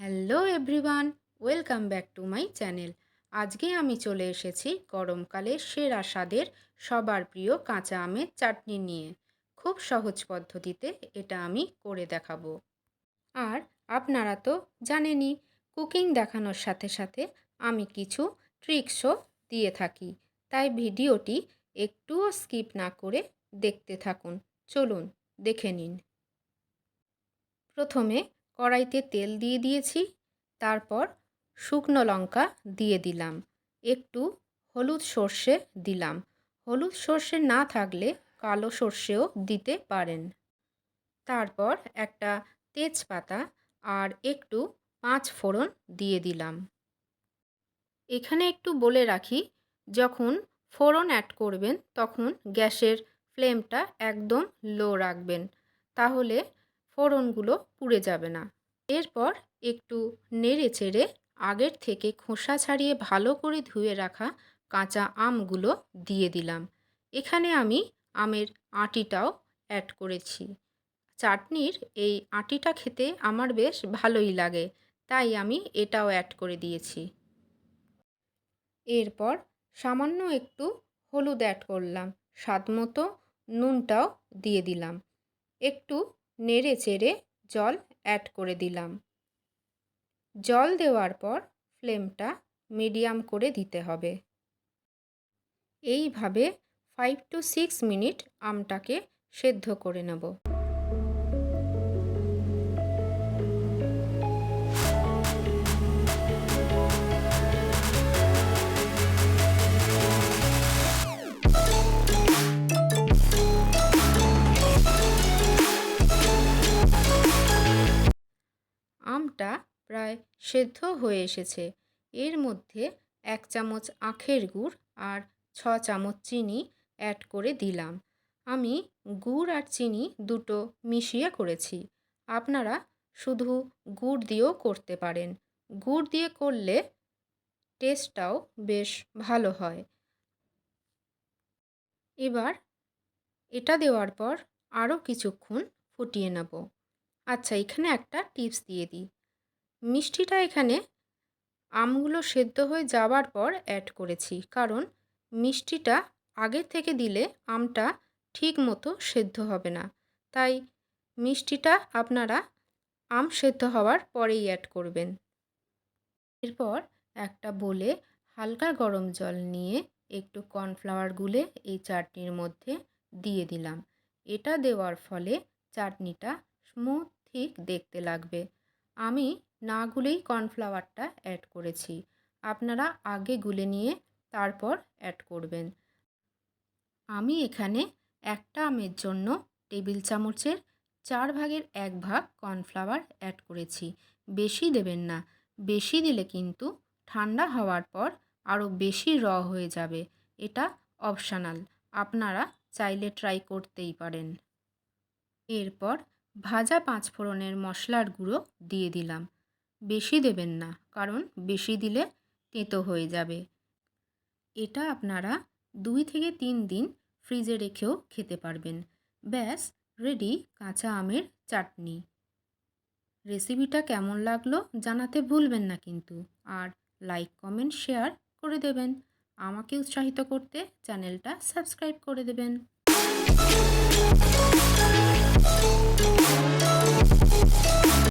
Hello everyone, welcome back to my channel. আজকে আমি চলে এসেছি গরমকালে সেরা স্বাদের সবার প্রিয় কাঁচা আমের চাটনি নিয়ে। খুব সহজ পদ্ধতিতে এটা আমি করে দেখাবো। আর আপনারা তো জানেনই, কুকিং দেখানোর সাথে সাথে আমি কিছু ট্রিক্সও দিয়ে থাকি। তাই ভিডিওটি একটুও স্কিপ না করে দেখতে থাকুন। চলুন, দেখে নিন। প্রথমে কড়াইতে তেল দিয়ে দিয়েছি, তারপর শুকনো লঙ্কা দিয়ে দিলাম, একটু হলুদ সর্ষে দিলাম। হলুদ সর্ষে না থাকলে কালো সর্ষেও দিতে পারেন। তারপর একটা তেজপাতা আর একটু পাঁচ ফোড়ন দিয়ে দিলাম। এখানে একটু বলে রাখি, যখন ফোড়ন অ্যাড করবেন তখন গ্যাসের ফ্লেমটা একদম লো রাখবেন। তাহলে ফোড়নগুলো পুড়ে যাবে না। এরপর একটু নেড়ে চেড়ে আগের থেকে খোসা ছাড়িয়ে ভালো করে ধুয়ে রাখা কাঁচা আমগুলো দিয়ে দিলাম। এখানে আমি আমের আটিটাও অ্যাড করেছি। চাটনির এই আটিটা খেতে আমার বেশ ভালোই লাগে, তাই আমি এটাও অ্যাড করে দিয়েছি। এরপর সামান্য একটু হলুদ অ্যাড করলাম, স্বাদ মতো নুনটাও দিয়ে দিলাম। একটু নেড়ে চেড়ে জল অ্যাড করে দিলাম। জল দেওয়ার পর ফ্লেমটা মিডিয়াম করে দিতে হবে। এইভাবে ফাইভ টু সিক্স মিনিট আমটাকে সেদ্ধ করে নেব। আমটা প্রায় সেদ্ধ হয়ে এসেছে। এর মধ্যে এক চামচ আখের গুড় আর ছ চামচ চিনি অ্যাড করে দিলাম। আমি গুড় আর চিনি দুটো মিশিয়ে করেছি। আপনারা শুধু গুড় দিয়েও করতে পারেন। গুড় দিয়ে করলে টেস্টটাও বেশ ভালো হয়। এবার এটা দেওয়ার পর আরও কিছুক্ষণ ফুটিয়ে নেব। আচ্ছা এখানে একটা টিপস দিয়ে দিই। মিষ্টিটা এখানে আমগুলো সেদ্ধ হয়ে যাওয়ার পর অ্যাড করেছি। কারণ মিষ্টিটা আগের থেকে দিলে আমটা ঠিক মতো সেদ্ধ হবে না। তাই মিষ্টিটা আপনারা আম সেদ্ধ হওয়ার পরেই অ্যাড করবেন। এরপর একটা বলে হালকা গরম জল নিয়ে একটু কর্নফ্লাওয়ার গুলে এই চাটনির মধ্যে দিয়ে দিলাম। এটা দেওয়ার ফলে চাটনিটা স্মুথ ঠিক দেখতে লাগবে। আমি না গুলেই কর্নফ্লাওয়ারটা অ্যাড করেছি। আপনারা আগে গুলে নিয়ে তারপর অ্যাড করবেন। আমি এখানে একটা আমের জন্য টেবিল চামচের চার ভাগের এক ভাগ কর্নফ্লাওয়ার অ্যাড করেছি। বেশি দেবেন না। বেশি দিলে কিন্তু ঠান্ডা হওয়ার পর আরও বেশি র হয়ে যাবে। এটা অপশানাল। আপনারা চাইলে ট্রাই করতেই পারেন। এরপর ভাজা পাঁচফোড়নের মশলার গুঁড়ো দিয়ে দিলাম। বেশি দেবেন না, কারণ বেশি দিলে তেঁতো হয়ে যাবে। এটা আপনারা দুই থেকে তিন দিন ফ্রিজে রেখেও খেতে পারবেন। ব্যাস, রেডি কাঁচা আমের চাটনি। রেসিপিটা কেমন লাগল জানাতে ভুলবেন না কিন্তু, আর লাইক, কমেন্ট, শেয়ার করে দেবেন। আমাকে উৎসাহিত করতে চ্যানেলটা সাবস্ক্রাইব করে দেবেন। うん。